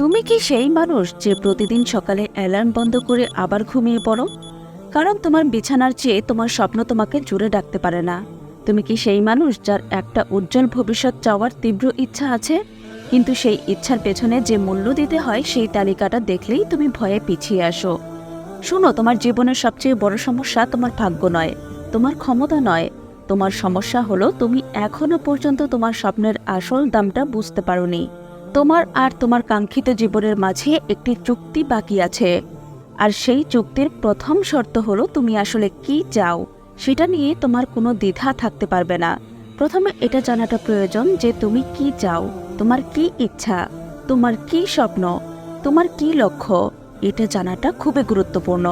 তুমি কি সেই মানুষ যে প্রতিদিন সকালে অ্যালার্ম বন্ধ করে আবার ঘুমিয়ে পড়ো? কারণ তোমার বিছানার চেয়ে তোমার স্বপ্ন তোমাকে জুড়ে ডাকতে পারে না। তুমি কি সেই মানুষ যার একটা উজ্জ্বল ভবিষ্যৎ চাওয়ার তীব্র ইচ্ছা আছে? কিন্তু সেই ইচ্ছার পেছনে যে মূল্য দিতে হয় সেই তালিকাটা দেখলেই তুমি ভয়ে পিছিয়ে আসো। শোনো, তোমার জীবনের সবচেয়ে বড় সমস্যা তোমার ভাগ্য নয়, তোমার ক্ষমতা নয়। তোমার সমস্যা হলো তুমি এখনও পর্যন্ত তোমার স্বপ্নের আসল দামটা বুঝতে পারোনি। তোমার আর তোমার কাঙ্ক্ষিত জীবনের মাঝে একটি চুক্তি বাকি আছে। আর সেই চুক্তির প্রথম শর্ত হলো তুমি আসলে কি চাও, সেটা নিয়ে তোমার কোনো দ্বিধা থাকতে পারবে না। প্রথমে এটা জানাটা প্রয়োজন যে তুমি কি চাও, তোমার কি ইচ্ছা, তোমার কি স্বপ্ন, তোমার কি লক্ষ্য, এটা জানাটা খুবই গুরুত্বপূর্ণ।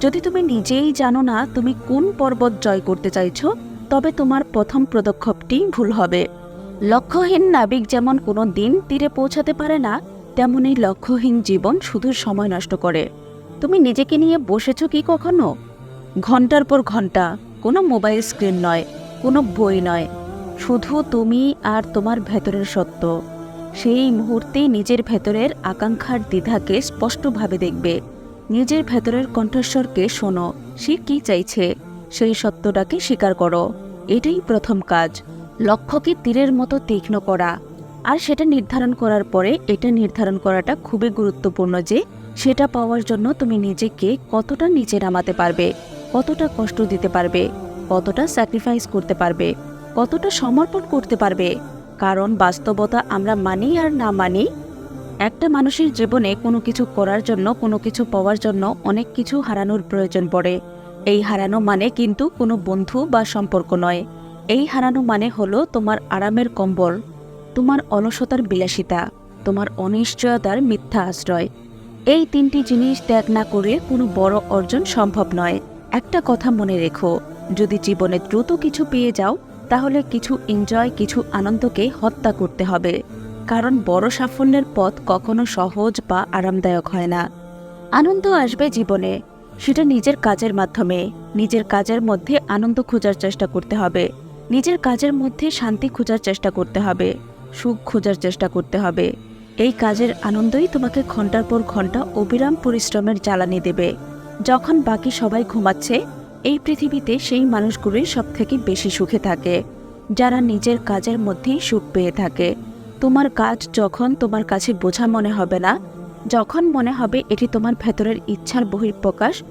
যদি তুমি নিজেই জানো না তুমি কোন পর্বত জয় করতে চাইছো, তবে তোমার প্রথম পদক্ষেপটি ভুল হবে। লক্ষ্যহীন নাবিক যেমন কোনো দিন তীরে পৌঁছাতে পারে না, তেমনি লক্ষ্যহীন জীবন শুধু সময় নষ্ট করে। তুমি নিজেকে নিয়ে বসেছ কি কখনো? ঘণ্টার পর ঘণ্টা, কোনো মোবাইল স্ক্রিন নয়, কোনো বই নয়। শুধু তুমি আর তোমার ভেতরের সত্য। সেই মুহূর্তে নিজের ভেতরের আকাঙ্ক্ষার দ্বিধাকে স্পষ্টভাবে দেখবে। নিজের ভেতরের কণ্ঠস্বরকে শোনো, সে কি চাইছে? সেই সত্যটাকে স্বীকার করো। এটাই প্রথম কাজ। লক্ষ্যকে তীরের মতো তীক্ষ্ণ করা আর সেটা নির্ধারণ করার পরে এটা নির্ধারণ করাটা খুবই গুরুত্বপূর্ণ যে সেটা পাওয়ার জন্য তুমি নিজেকে কতটা নিচে নামাতে পারবে, কতটা কষ্ট দিতে পারবে, কতটা স্যাক্রিফাইস করতে পারবে, কতটা সমর্পণ করতে পারবে। কারণ বাস্তবতা আমরা মানি আর না মানি একটা মানুষের জীবনে কোনো কিছু করার জন্য, কোনো কিছু পাওয়ার জন্য অনেক কিছু হারানোর প্রয়োজন পড়ে। এই হারানো মানে কিন্তু কোনো বন্ধু বা সম্পর্ক নয়। এই হারানো মানে হলো তোমার আরামের কম্বল, তোমার অলসতার বিলাসিতা, তোমার অনিশ্চয়তার মিথ্যা আশ্রয়। এই তিনটি জিনিস ত্যাগ না করে কোনো বড় অর্জন সম্ভব নয়। একটা কথা মনে রেখো, যদি জীবনে দ্রুত কিছু পেয়ে যাও, তাহলে কিছু এনজয় কিছু আনন্দকে হত্যা করতে হবে। কারণ বড় সাফল্যের পথ কখনো সহজ বা আরামদায়ক হয় না। আনন্দ আসবে জীবনে, সেটা নিজের কাজের মাধ্যমে, নিজের কাজের মধ্যে আনন্দ খোঁজার চেষ্টা করতে হবে। নিজের কাজের মধ্যে শান্তি খোঁজার চেষ্টা করতে হবে, সুখ খোঁজার চেষ্টা করতে হবে। এই কাজের আনন্দই তোমাকে ঘণ্টার পর ঘণ্টা অবিরাম পরিশ্রমের জ্বালানি দেবে। যখন বাকি সবাই ঘুমাচ্ছে, এই পৃথিবীতে সেই মানুষগুলোই সব থেকে বেশি সুখে থাকে, যারা নিজের কাজের মধ্যেই সুখ পেয়ে থাকে। তোমার কাজ যখন তোমার কাছে বোঝা মনে হবে না, যখন মনে হবে এটি তোমার ভেতরের ইচ্ছার বহিঃপ্রকাশ,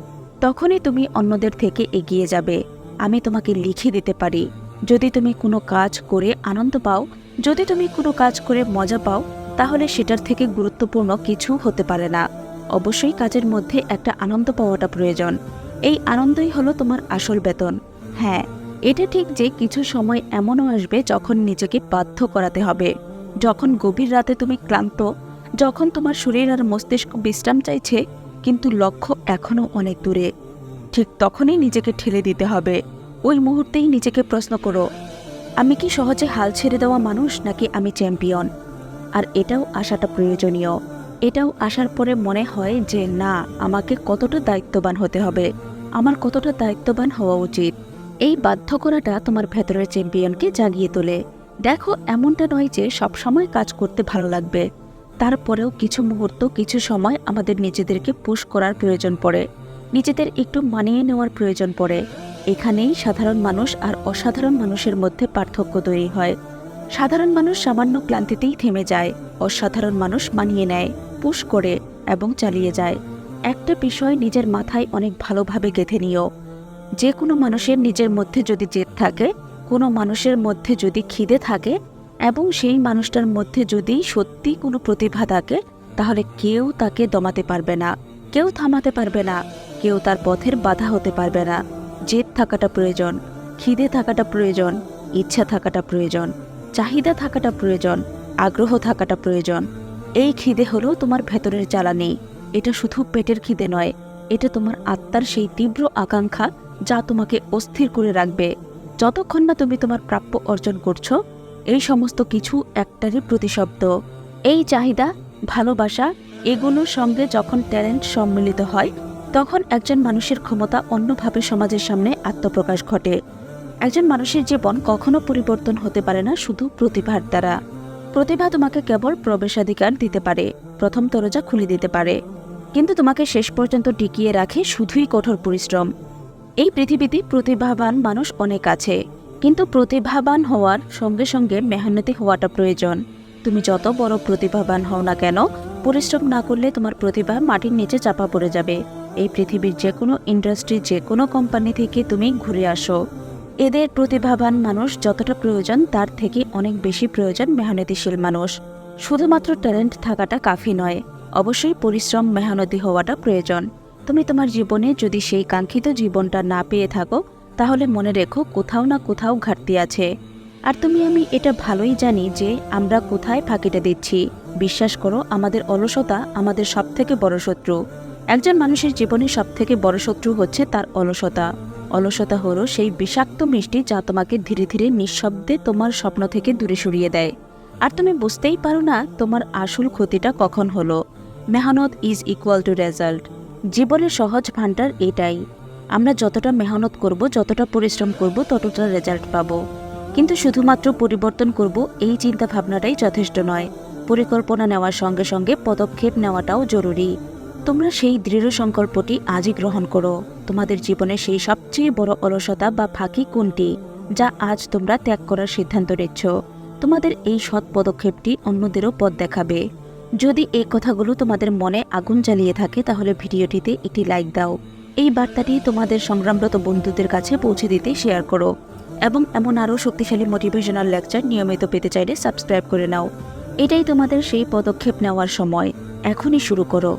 তখনই তুমি অন্যদের থেকে এগিয়ে যাবে। আমি তোমাকে লিখে দিতে পারি। যদি তুমি কোনো কাজ করে আনন্দ পাও, যদি তুমি কোনো কাজ করে মজা পাও, তাহলে সেটার থেকে গুরুত্বপূর্ণ কিছু হতে পারে না। অবশ্যই কাজের মধ্যে একটা আনন্দ পাওয়াটা প্রয়োজন। এই আনন্দই হলো তোমার আসল বেতন। হ্যাঁ এটা ঠিক যে কিছু সময় এমনও আসবে যখন নিজেকে বাধ্য করাতে হবে। যখন গভীর রাতে তুমি ক্লান্ত, যখন তোমার শরীর আর মস্তিষ্ক বিশ্রাম চাইছে, কিন্তু লক্ষ্য এখনও অনেক দূরে। ঠিক তখনই নিজেকে ঠেলে দিতে হবে। ওই মুহূর্তেই নিজেকে প্রশ্ন করো, আমি কি সহজে হাল ছেড়ে দেওয়া মানুষ নাকি আমি চ্যাম্পিয়ন? আর এটাও আসাটা প্রয়োজনীয়। এটাও আসার পরে মনে হয় যে, না, আমাকে কতটা দায়িত্ববান হতে হবে। আমার কতটা দায়িত্ববান হওয়া উচিত। এই বাধ্য করাটা তোমার ভেতরের চ্যাম্পিয়নকে জাগিয়ে তোলে। দেখো, এমনটা নয় যে সব সময় কাজ করতে ভালো লাগবে। তারপরেও কিছু মুহূর্ত, কিছু সময় আমাদের নিজেদেরকে পুশ করার প্রয়োজন পড়ে। নিজেদের একটু মানিয়ে নেওয়ার প্রয়োজন পড়ে। এখানেই সাধারণ মানুষ আর অসাধারণ মানুষের মধ্যে পার্থক্য তৈরি হয়। সাধারণ মানুষ সামান্য ক্লান্তিতেই থেমে যায়, অসাধারণ মানুষ মানিয়ে নেয়, পুশ করে এবং চালিয়ে যায়। একটা বিষয় নিজের মাথায় অনেক ভালোভাবে গেঁথে নিও। যে কোনো মানুষের নিজের মধ্যে যদি জেদ থাকে, কোনো মানুষের মধ্যে যদি খিদে থাকে এবং সেই মানুষটার মধ্যে যদি সত্যি কোনো প্রতিভা থাকে, তাহলে কেউ তাকে দমাতে পারবে না, কেউ থামাতে পারবে না, কেউ তার পথের বাধা হতে পারবে না। জেদ থাকাটা প্রয়োজন, খিদে থাকাটা প্রয়োজন, ইচ্ছা থাকাটা প্রয়োজন, চাহিদা থাকাটা প্রয়োজন, আগ্রহ থাকাটা প্রয়োজন। এই খিদে হলো তোমার ভেতরের জ্বালানি। এটা শুধু পেটের খিদে নয়, এটা তোমার আত্মার সেই তীব্র আকাঙ্ক্ষা যা তোমাকে অস্থির করে রাখবে। যতক্ষণ না তুমি তোমার প্রাপ্য অর্জন করছ, এই সমস্ত কিছু একটারই প্রতিশব্দ। এই চাহিদা, ভালোবাসা, এগুলোর সঙ্গে যখন ট্যালেন্ট সম্মিলিত হয় তখন একজন মানুষের ক্ষমতা অন্যভাবে সমাজের সামনে আত্মপ্রকাশ ঘটে। একজন মানুষের জীবন কখনো পরিবর্তন হতে পারে না, শুধু প্রতিভার দ্বারা। প্রতিভা তোমাকে কেবল প্রবেশাধিকার দিতে পারে, প্রথম দরজা খুলে দিতে পারে। কিন্তু তোমাকে শেষ পর্যন্ত টিকিয়ে রাখে শুধুই কঠোর পরিশ্রম। এই পৃথিবীতে প্রতিভাবান মানুষ অনেক আছে, কিন্তু প্রতিভাবান হওয়ার সঙ্গে সঙ্গে মেহনতি হওয়াটা প্রয়োজন। তুমি যত বড় প্রতিভাবান হও না কেন, পরিশ্রম না করলে তোমার প্রতিভা মাটির নিচে চাপা পড়ে যাবে। এই পৃথিবীর যে কোনো ইন্ডাস্ট্রি যে কোনো কোম্পানি থেকে তুমি ঘুরে আসো। এদের প্রতিভাবান মানুষ যতটা প্রয়োজন, তার থেকে অনেক বেশি প্রয়োজন মেহনতিশীল মানুষ। শুধুমাত্র ট্যালেন্ট থাকাটা কাফি নয়, অবশ্যই পরিশ্রম, মেহনতি হওয়াটা প্রয়োজন। তুমি তোমার জীবনে যদি সেই কাঙ্ক্ষিত জীবনটা না পেয়ে থাকো, তাহলে মনে রেখো কোথাও না কোথাও ঘাটতি আছে। আর তুমি, আমি এটা ভালোই জানি যে আমরা কোথায় ফাঁকিটা দিচ্ছি। বিশ্বাস করো, আমাদের অলসতা আমাদের সবথেকে বড় শত্রু। একজন মানুষের জীবনে সবথেকে বড় শত্রু হচ্ছে তার অলসতা। অলসতা হলো সেই বিষাক্ত মিষ্টি যা তোমাকে ধীরে ধীরে নিঃশব্দে তোমার স্বপ্ন থেকে দূরে সরিয়ে দেয়। আর তুমি বুঝতেই পারো না তোমার আসল ক্ষতিটা কখন হলো। মেহনত ইজ ইকুয়াল টু রেজাল্ট জীবনের সহজ ভান্ডার এটাই। আমরা যতটা মেহনত করব, যতটা পরিশ্রম করব, ততটা রেজাল্ট পাব। কিন্তু শুধুমাত্র পরিবর্তন করব এই চিন্তা ভাবনাটাই যথেষ্ট নয়। পরিকল্পনা নেওয়ার সঙ্গে সঙ্গে পদক্ষেপ নেওয়াটাও জরুরি। তোমরা সেই দৃঢ় সংকল্পটি আজই গ্রহণ করো। তোমাদের জীবনে সেই সবচেয়ে বড় অলসতা বা ফাঁকি কোনটি, যা আজ তোমরা ত্যাগ করার সিদ্ধান্ত নিচ্ছ? তোমাদের এই সৎ পদক্ষেপটি অন্যদেরও পথ দেখাবে। যদি এই কথাগুলো তোমাদের মনে আগুন জ্বালিয়ে থাকে, তাহলে ভিডিওটিতে একটি লাইক দাও। এই বার্তাটি তোমাদের সংগ্রামরত বন্ধুদের কাছে পৌঁছে দিতে শেয়ার করো। এবং এমন আরও শক্তিশালী মোটিভেশনাল লেকচার নিয়মিত পেতে চাইলে সাবস্ক্রাইব করে নাও। এটাই তোমাদের সেই পদক্ষেপ নেওয়ার সময়। এখনই শুরু করো।